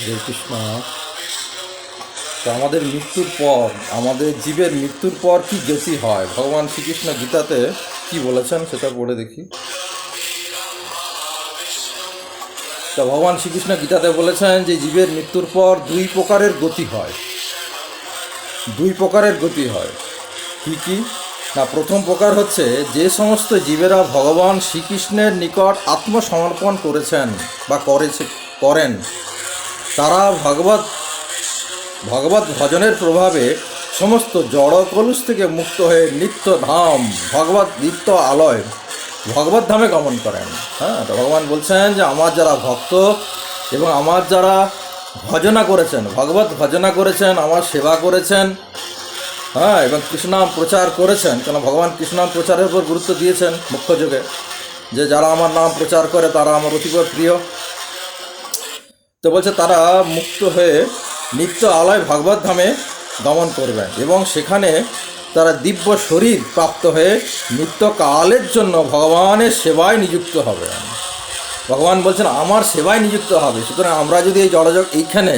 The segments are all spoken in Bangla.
হরে কৃষ্ণ। তো আমাদের মৃত্যুর পর, আমাদের জীবের মৃত্যুর পর কি গতি হয়? ভগবান শ্রীকৃষ্ণ গীতাতে কি বলেছেন সেটা পড়ে দেখি। তা ভগবান শ্রীকৃষ্ণ গীতাতে বলেছেন যে, জীবের মৃত্যুর পর দুই প্রকারের গতি হয়। দুই প্রকারের গতি হয়। কি কি? না, প্রথম প্রকার হচ্ছে যে সমস্ত জীবেরা ভগবান শ্রীকৃষ্ণের নিকট আত্মসমর্পণ করেছেন বা করেছে করেন তারা ভগবত ভগবত ভজনের প্রভাবে সমস্ত জড় কলুষ থেকে মুক্ত হয়ে নিত্য ধাম, ভগবত নিত্য আলয়, ভগবত ধামে গমন করেন। হ্যাঁ তো ভগবান বলছেন যে আমার যারা ভক্ত এবং আমার যারা ভজনা করেছেন, ভগবত ভজনা করেছেন, আমার সেবা করেছেন হ্যাঁ এবং কৃষ্ণাম প্রচার করেছেন, কেন ভগবান কৃষ্ণনাম প্রচারের উপর গুরুত্ব দিয়েছেন মুখ্য যুগে, যে যারা আমার নাম প্রচার করে তারা আমার অতীব প্রিয়। তো বলছে তারা মুক্ত হয়ে নিত্য আলয় ভাগবত ধামে গমন করবেন এবং সেখানে তারা দিব্য শরীর প্রাপ্ত হয়ে নিত্য কালের জন্য ভগবানের সেবায় নিযুক্ত হবে। ভগবান বলছেন, আমার সেবায় নিযুক্ত হবে। সুতরাং আমরা যদি এই জড়জগ, এইখানে,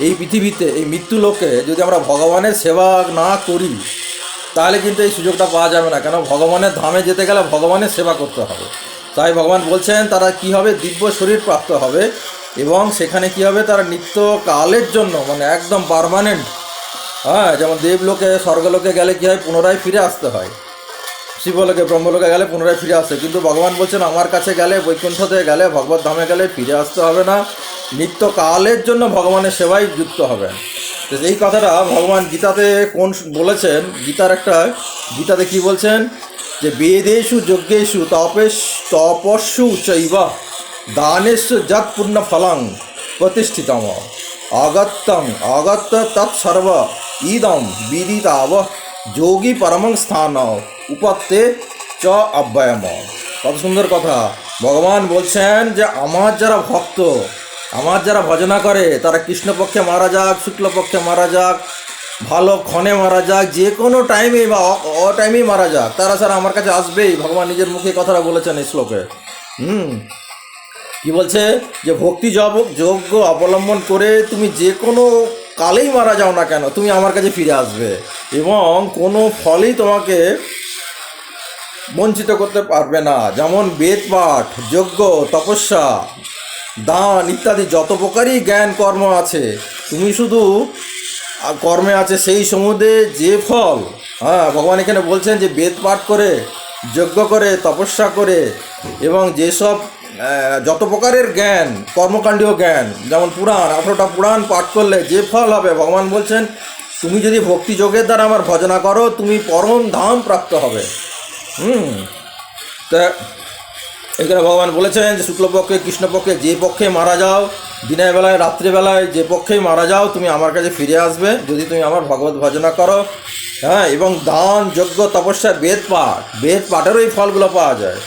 এই পৃথিবীতে, এই মৃত্যু লোকে যদি আমরা ভগবানের সেবা না করি, তাহলে কিন্তু এই সুযোগটা পাওয়া যাবে না। কেন? ভগবানের ধামে যেতে গেলে ভগবানের সেবা করতে হবে। তাই ভগবান বলছেন, তারা কি হবে? দিব্য শরীর প্রাপ্ত হবে। এবং সেখানে কি হবে? তারা নিত্য কালের জন্য মানে একদম পারমানেন্ট হ্যাঁ যেমন দেবলোকে, স্বর্গলোকে গেলে কি হয়? পুনরায় ফিরে আসতে হয়। শিবলোকে, ব্রহ্মলোকে গেলে পুনরায় ফিরে আসে কিন্তু ভগবান বলছেন, আমার কাছে গেলে, বৈকুণ্ঠতে গেলে, ভগবত ধামে গেলে ফিরে আসতে হবে না। নিত্য কালের জন্য ভগবানের সেবায় যুক্ত হবেন। তো এই কথাটা ভগবান গীতাতে কোন বলেছেন? গীতার একটা, গীতাতে কি বলছেন? যে বেদেশু, যজ্ঞেশু, তপেশ, তপস্যু চৈব। দানেশ যৎ পূর্ণ ফলং প্রতিষ্ঠিতম। অগত্যম অগত্য তৎসর্ব ইদম বিদিতাব যোগী পরমং স্থান উপত্তে চ অব্যয়ম কত সুন্দর কথা। ভগবান বলছেন যে, আমার যারা ভক্ত, আমার যারা ভজনা করে, তারা কৃষ্ণপক্ষে মারা যাক, শুক্লপক্ষে মারা যাক, ভালো ক্ষণে মারা যাক, যে কোনো টাইমে বা অ টাইমেই মারা যাক, তারা স্যার আমার কাছে আসবেই। ভগবান নিজের মুখে কথাটা বলেছেন এই শ্লোকে। হুম কি বলছে? যে ভক্তি জব যোগ্য অবলম্বন করে তুমি যে কোনো কালেই মারা যাও না কেন, তুমি আমার কাছে ফিরে আসবে। এবং কোনো ফলই তোমাকে বঞ্চিত করতে পারবে না। যেমন বেদ পাঠ, যজ্ঞ, তপস্যা, দান ইত্যাদি যত প্রকারই জ্ঞান কর্ম আছে, তুমি শুধু কর্মে আছে সেই সমুদ্রে যে ফল হ্যাঁ ভগবান এখানে বলছেন যে বেদ পাঠ করে যজ্ঞ করে, তপস্যা করে এবং যেসব যত প্রকারের জ্ঞান, কর্মকাণ্ডীয় জ্ঞান, যেমন পুরাণ, আঠেরোটা পুরাণ পাঠ করলে যে ফল হবে, ভগবান বলছেন, তুমি যদি ভক্তি যোগের দ্বারা আমার ভজনা করো, তুমি পরম ধাম প্রাপ্ত হবে। হুম। তা, এখানে ভগবান বলেছেন যে, শুক্লপক্ষে, কৃষ্ণপক্ষে যে পক্ষে মারা যাও, দিনের বেলায়, রাত্রিবেলায় যে পক্ষেই মারা যাও, তুমি আমার কাছে ফিরে আসবে। যদি তুমি আমার ভগবত ভজনা করো হ্যাঁ এবং দান, যজ্ঞ, তপস্যা, বেদ পাঠ। বেদ পাঠেরও এই ফলগুলো পাওয়া যায়।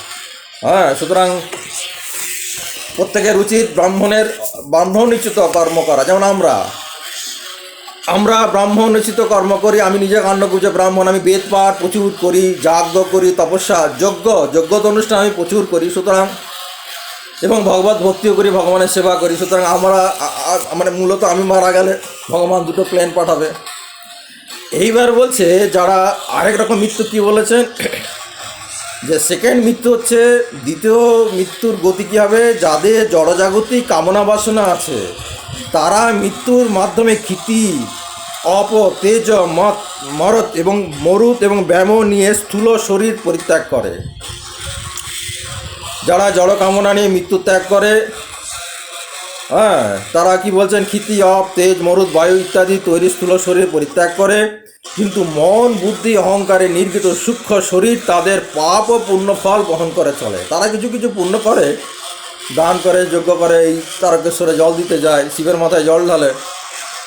হ্যাঁ সুতরাং প্রত্যেকের উচিত ব্রাহ্মণের ব্রাহ্মণ নিশ্চিত কর্ম করা। যেমন আমরা। আমরা ব্রাহ্মণ নিশ্চিত কর্ম করি, আমি নিজে কাণ্ডকুজে ব্রাহ্মণ, আমি বেদ পাঠ প্রচুর করি, যাজ্ঞ করি, তপস্যা, যজ্ঞ, যজ্ঞত অনুষ্ঠান আমি প্রচুর করি, সুতরাং এবং ভগবত ভক্তিও করি, ভগবানের সেবা করি, সুতরাং আমরা মানে মূলত আমি মারা গেলে ভগবান দুটো প্লেন পাঠাবে। এইবার বলছে যারা আরেক রকম মৃত্যু কী বলেছেন? যে সেকেন্ড মৃত্যু হচ্ছে, দ্বিতীয় মৃত্যুর গতি কী হবে? যাদের জড়জাগতিক কামনা বাসনা আছে, তারা মৃত্যুর মাধ্যমে ক্ষিতি অপ তেজ, মত, মরত এবং মরুত এবং ব্যায়াম নিয়ে স্থূল শরীর পরিত্যাগ করে। যারা জড় কামনা নিয়ে মৃত্যু ত্যাগ করে হ্যাঁ তারা কি বলছেন? ক্ষিতি, অপ, তেজ মরুদ বায়ু ইত্যাদি তৈরি স্থূল শরীর পরিত্যাগ করে। কিন্তু মন, বুদ্ধি, অহংকারে নির্গিত সূক্ষ্ম শরীর তাদের পাপ ও পুণ্য ফল বহন করে চলে। তারা কিছু কিছু পুণ্য করে, দান করে, যজ্ঞ করে, এই তারকেশ্বরে জল দিতে যায়, শিবের মাথায় জল ঢালে।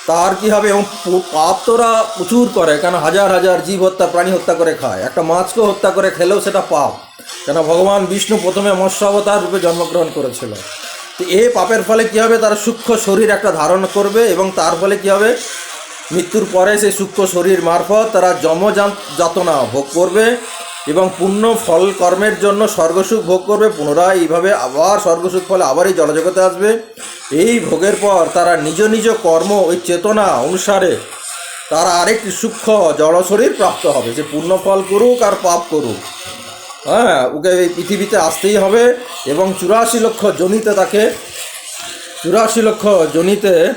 তার কি হবে? এবং পাপ তোরা প্রচুর করে, কেন হাজার হাজার জীব হত্যা, প্রাণী হত্যা করে খায়। একটা মাছকে হত্যা করে খেলেও সেটা পাপ। কেন ভগবান বিষ্ণু প্রথমে মৎস্য অবতার রূপে জন্মগ্রহণ করেছিল। তো এই পাপের ফলে কি হবে? তারা সূক্ষ্ম শরীর একটা ধারণ করবে এবং তার ফলে কি হবে? মৃত্যুর পরে সেই সূক্ষ্ম শরীর মারফত তারা যমযান- যাতনা ভোগ করবে এবং পুণ্য ফল কর্মের জন্য স্বর্গসুখ ভোগ করবে। পুনরায় এইভাবে আবার স্বর্গসুখ ফলে আবার এই জলজগতে আসবে। এই ভোগের পর তারা নিজ নিজ কর্ম ওই চেতনা অনুসারে তারা আরেকটি সূক্ষ্ম জড় শরীর প্রাপ্ত হবে। যে পুণ্য ফল করুক আর পাপ করুক। হ্যাঁ ওকে এই পৃথিবীতে আসতেই হবে এবং চুরাশি লক্ষ জনিতে তাকে, চুরাশি লক্ষ জনিতে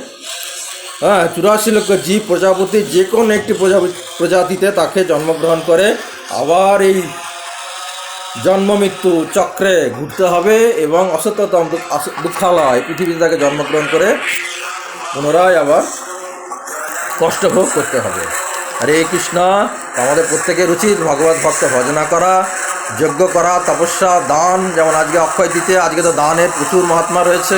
হ্যাঁ চুরাশি লক্ষ জীব প্রজাপতি, যে কোনো একটি প্রজাতিতে তাকে জন্মগ্রহণ করে। আবার এই জন্ম মৃত্যু চক্রে ঘুরতে হবে এবং অসত্যতম দুঃখালয় পৃথিবীতে তাকে জন্মগ্রহণ করে পুনরায় আবার কষ্ট ভোগ করতে হবে। হরে কৃষ্ণ, আমাদের প্রত্যেকের উচিত ভগবত ভক্ত ভজনা করা, যজ্ঞ করা, তপস্যা, দান, যেমন আজকে অক্ষয় দিতে আজকে তো দানের প্রচুর মহাত্মা রয়েছে।